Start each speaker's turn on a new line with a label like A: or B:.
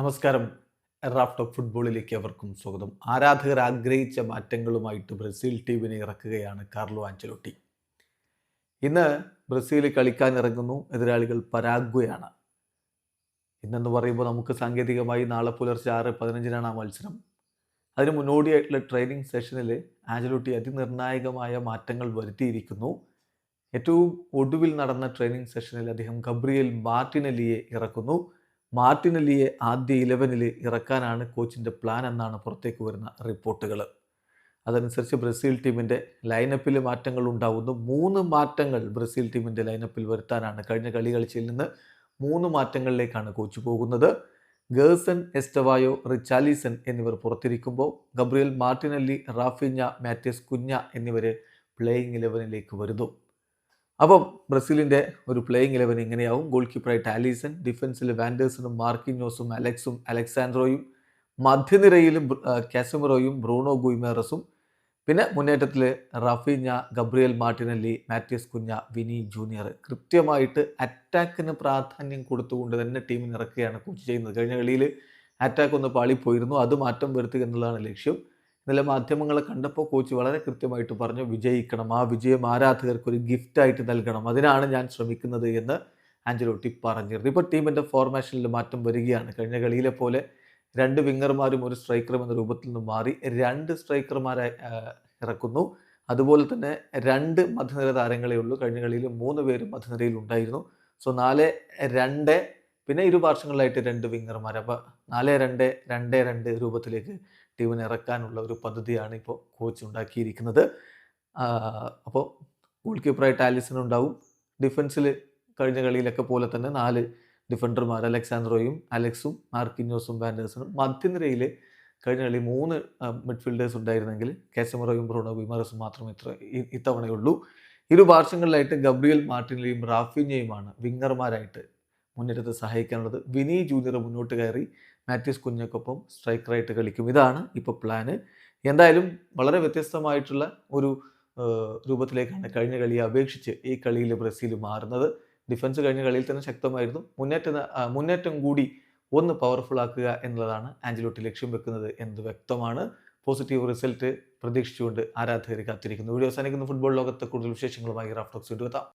A: നമസ്കാരം. എറാഫ്റ്റ് ഓഫ് ഫുട്ബോളിലേക്ക് അവർക്കും സ്വാഗതം. ആരാധകർ ആഗ്രഹിച്ച മാറ്റങ്ങളുമായിട്ട് ബ്രസീൽ ടീമിനെ ഇറക്കുകയാണ് കാർലോ ആഞ്ചലോട്ടി ഇന്ന് ബ്രസീൽ കളിക്കാൻ ഇറങ്ങുന്നു. എതിരാളികൾ പരാഗ്വയാണ്. ഇന്നെന്ന് പറയുമ്പോൾ നമുക്ക് സാങ്കേതികമായി നാളെ പുലർച്ചെ ആറ് പതിനഞ്ചിനാണ് ആ മത്സരം. അതിന് മുന്നോടിയായിട്ടുള്ള ട്രെയിനിങ് സെഷനിൽ ആഞ്ചലോട്ടി അതിനിർണായകമായ മാറ്റങ്ങൾ വരുത്തിയിരിക്കുന്നു. ഏറ്റവും ഒടുവിൽ നടന്ന ട്രെയിനിങ് സെഷനിൽ അദ്ദേഹം ഗബ്രിയേൽ മാർട്ടിനലിയെ ഇറക്കുന്നു. മാർട്ടിനലിയെ ആദ്യ ഇലവനിൽ ഇറക്കാനാണ് കോച്ചിന്റെ പ്ലാൻ എന്നാണ് പുറത്തേക്ക് വരുന്ന റിപ്പോർട്ടുകൾ അതനുസരിച്ച് ബ്രസീൽ ടീമിന്റെ ലൈനപ്പിൽ മാറ്റങ്ങൾ ഉണ്ടാവുന്നു. മൂന്ന് മാറ്റങ്ങൾ ബ്രസീൽ ടീമിന്റെ ലൈനപ്പിൽ വരുത്താനാണ് കഴിഞ്ഞ കളി കളിച്ചിൽ നിന്ന് മൂന്ന് മാറ്റങ്ങളിലേക്കാണ് കോച്ച് പോകുന്നത്. ഗേഴ്സൺ എസ്റ്റവായോ റിച്ചാലിസൺ എന്നിവർ പുറത്തിരിക്കുമ്പോൾ ഗബ്രിയൽ മാർട്ടിനല്ലി റാഫിഞ്ഞ മാത്യസ് കുഞ്ഞ എന്നിവർ പ്ലേയിങ് ഇലവനിലേക്ക് വരുന്നു. അപ്പം ബ്രസീലിന്റെ ഒരു പ്ലേയിങ് ഇലവൻ ഇങ്ങനെയാവും ഗോൾ കീപ്പറായിട്ട് ആലീസൺ ഡിഫൻസിൽ വാൻഡേഴ്സണും മാർക്കിനോസും അലക്സും അലക്സാൻഡ്രോയും മധ്യനിരയിൽ കാസമിറോയും ബ്രൂണോ ഗുയ്മേറസും പിന്നെ മുന്നേറ്റത്തിൽ റഫീഞ്ഞ ഗബ്രിയൽ മാർട്ടിനല്ലി മാത്യൂസ് കുഞ്ഞ വിനി ജൂനിയർ കൃത്യമായിട്ട് അറ്റാക്കിന് പ്രാധാന്യം കൊടുത്തുകൊണ്ട് തന്നെ ടീമിന് ഇറക്കുകയാണ് കോച്ച് ചെയ്യുന്നത്. കഴിഞ്ഞ കളിയിൽ അറ്റാക്ക് ഒന്ന് പാളിപ്പോയിരുന്നു. അത് മാറ്റം വരുത്തുക എന്നുള്ളതാണ് ലക്ഷ്യം. ഇന്നലെ മാധ്യമങ്ങളെ കണ്ടപ്പോൾ കോച്ച് വളരെ കൃത്യമായിട്ട് പറഞ്ഞു വിജയിക്കണം. ആ വിജയം ആരാധകർക്ക് ഒരു ഗിഫ്റ്റായിട്ട് നൽകണം. അതിനാണ് ഞാൻ ശ്രമിക്കുന്നത് എന്ന് ആഞ്ചലോട്ടി പറഞ്ഞിരുന്നു. ഇപ്പോൾ ടീമിന്റെ ഫോർമേഷനിൽ മാറ്റം വരികയാണ്. കഴിഞ്ഞ കളിയിലെ പോലെ രണ്ട് വിങ്ങർമാരും ഒരു സ്ട്രൈക്കറും എന്ന രൂപത്തിൽ നിന്ന് മാറി രണ്ട് സ്ട്രൈക്കർമാരെ ഇറക്കുന്നു. അതുപോലെ തന്നെ രണ്ട് മധ്യനിര താരങ്ങളെ ഉള്ളൂ. കഴിഞ്ഞ കളിയിൽ മൂന്ന് പേരും മധ്യനിരയിൽ ഉണ്ടായിരുന്നു. സോ നാല് രണ്ട് പിന്നെ ഇരു വർഷങ്ങളിലായിട്ട് രണ്ട് വിങ്ങർമാർ അപ്പോൾ നാല് രണ്ട് രണ്ട് രണ്ട് രൂപത്തിലേക്ക് ടീമിനെ ഇറക്കാനുള്ള ഒരു പദ്ധതിയാണ് ഇപ്പോൾ കോച്ച് ഉണ്ടാക്കിയിരിക്കുന്നത്. അപ്പോൾ ഗോൾ കീപ്പറായിട്ട് ആലിസൺ ഉണ്ടാവും. ഡിഫൻസിൽ കഴിഞ്ഞ കളിയിലൊക്കെ പോലെ തന്നെ നാല് ഡിഫൻഡർമാർ അലക്സാൻഡ്രോയും അലക്സും മാർക്കിന്യോസും ബാൻഡേഴ്സണും മധ്യനിരയിൽ കഴിഞ്ഞ കളി മൂന്ന് മിഡ്ഫീൽഡേഴ്സ് ഉണ്ടായിരുന്നെങ്കിൽ കാസമറോയും ബ്രൂണോ വിമറസും മാത്രമേ ഇത്ര ഇത്തവണയുള്ളൂ. ഇരു പാർശ്വങ്ങളിലായിട്ട് ഗബ്രിയൽ മാർട്ടിനെയും റാഫിനെയുമാണ് വിങ്ങർമാരായിട്ട് മുന്നേറ്റത്തെ സഹായിക്കാനുള്ളത് വിനി ജൂനിയർ മുന്നോട്ട് കയറി മാത്യൂസ് കുഞ്ഞക്കൊപ്പം സ്ട്രൈക്കറായിട്ട് കളിക്കും. ഇതാണ് ഇപ്പോൾ പ്ലാന് എന്തായാലും വളരെ വ്യത്യസ്തമായിട്ടുള്ള ഒരു രൂപത്തിലേക്കാണ് കഴിഞ്ഞ കളിയെ അപേക്ഷിച്ച് ഈ കളിയിൽ ബ്രസീൽ മാറുന്നത്. ഡിഫൻസ് കഴിഞ്ഞ കളിയിൽ തന്നെ ശക്തമായിരുന്നു. മുന്നേറ്റ മുന്നേറ്റം കൂടി ഒന്ന് പവർഫുൾ ആക്കുക എന്നുള്ളതാണ് ആഞ്ചലോട്ടി ലക്ഷ്യം വെക്കുന്നത് എന്നത് വ്യക്തമാണ്. പോസിറ്റീവ് റിസൾട്ട് പ്രതീക്ഷിച്ചുകൊണ്ട് ആരാധകർ കാത്തിരിക്കുന്നു. വീഡിയോ അവസാനിക്കുന്ന. ഫുട്ബോൾ ലോകത്തെ കൂടുതൽ വിശേഷങ്ങളുമായി റാഫ്റ്റോക്സ് വീണ്ടും എത്താം.